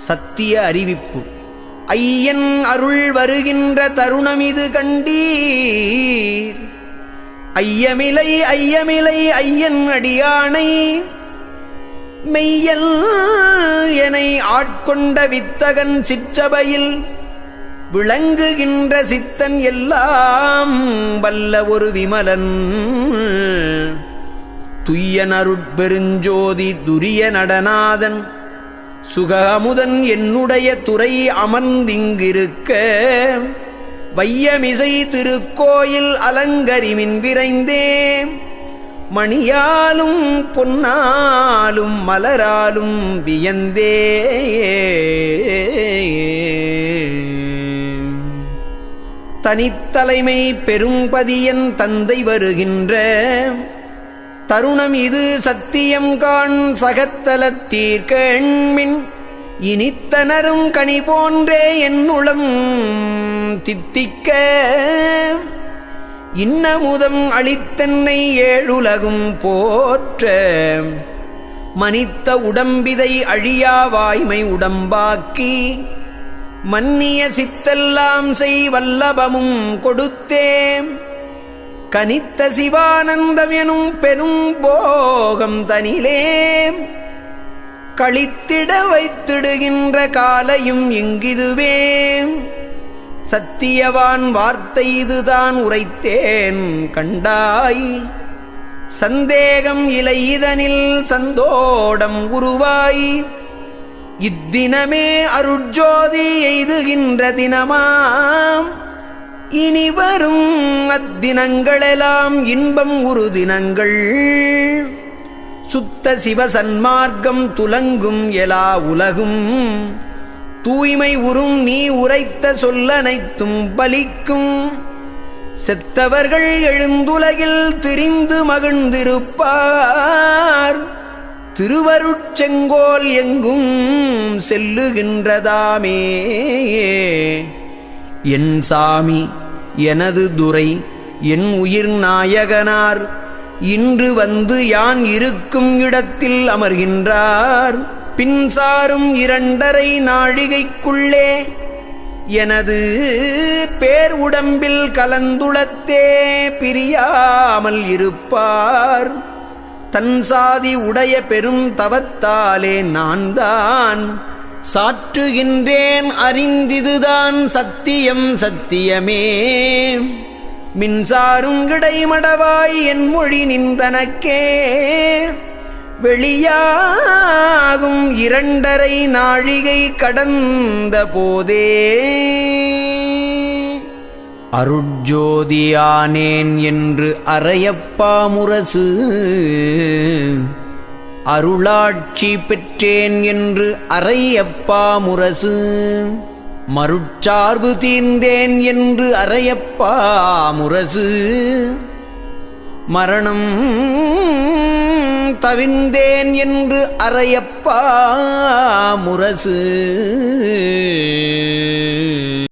சத்திய அறிவிப்பு. ஐயன் அருள் வருகின்ற தருணம் இது கண்டீர். ஐயமிலை ஐயமிலை ஐயன் அடியானை. மெய்யல் என ஆட்கொண்ட வித்தகன் சிற்றபையில் விளங்குகின்ற சித்தன் எல்லாம் வல்ல ஒரு விமலன். துய்யனருட்பெருஞ்சோதி துரிய நடநாதன் சுகமுதன் என்னுடைய துறை அமர்ந்திங்கிருக்க வையமிசை திருக்கோயில் அலங்கரிமின் விரைந்தே மணியாலும் பொன்னாலும் மலராலும் வியந்தே தனித்தலைமை பெரும்பதியன் தந்தை வருகின்ற தருணம் இது சத்தியம் காண் சகத்தலத்தீர்கண்மின் இனித்தனரும் கனி போன்றே என்னுளம் தித்திக்க. இன்னமுதம் அளித்தன்னை ஏழுலகும் போற்ற. மனித்த உடம்பிதை அழியா வாய்மை உடம்பாக்கி. மன்னிய சித்தெல்லாம் செய் வல்லபமும் கொடுத்தேன். கனித்த சிவானந்தம் எனும் பெரும் போகம் தனிலே கழித்திட வைத்திடுகின்ற காலையும் எங்கிதுவே சத்தியவான் வார்த்தை இதுதான் உரைத்தேன் கண்டாய். சந்தேகம் இலை இதனில் சந்தோடம் உருவாய். இத்தினமே அருட்ஜோதி எய்துகின்ற தினமாம். இனி வரும் அத்தினங்களெல்லாம் இன்பம் உரு தினங்கள். சுத்த சிவ சன்மார்க்கம் துலங்கும் எலா உலகும். தூய்மை உறும் நீ உரைத்த சொல்லனைத்தும் பலிக்கும். செத்தவர்கள் எழுந்துலகில் திரிந்து மகிழ்ந்திருப்பார். திருவருட்செங்கோல் எங்கும் செல்லுகின்றதாமே. என் சாமி எனது துரை என் உயிர் நாயகனார் இன்று வந்து யான் இருக்கும் இடத்தில் அமர்கின்றார். பின்சாரும் இரண்டரை நாழிகைக்குள்ளே எனது பேர் உடம்பில் கலந்துளத்தே பிரியாமல் இருப்பார். தன் சாதி உடைய பெரும் தவத்தாலே நான் தான் சாற்றுகின்றேன் அறிந்திதுதான் சத்தியம் சத்தியமே. மின்சாரும் கிடைமடவாய் என் மொழி நின்றனக்கே. வெளியாகும் இரண்டரை நாழிகை கடந்த போதே. அருட்ஜோதியானேன் என்று அறையப்பாமுரசு அருளாட்சி பெற்றேன் என்று அறையப்பா முரசு. மருட்சார்பு தீர்ந்தேன் என்று அறையப்பா முரசு. மரணம் தவிர்ந்தேன் என்று அறையப்பா முரசு.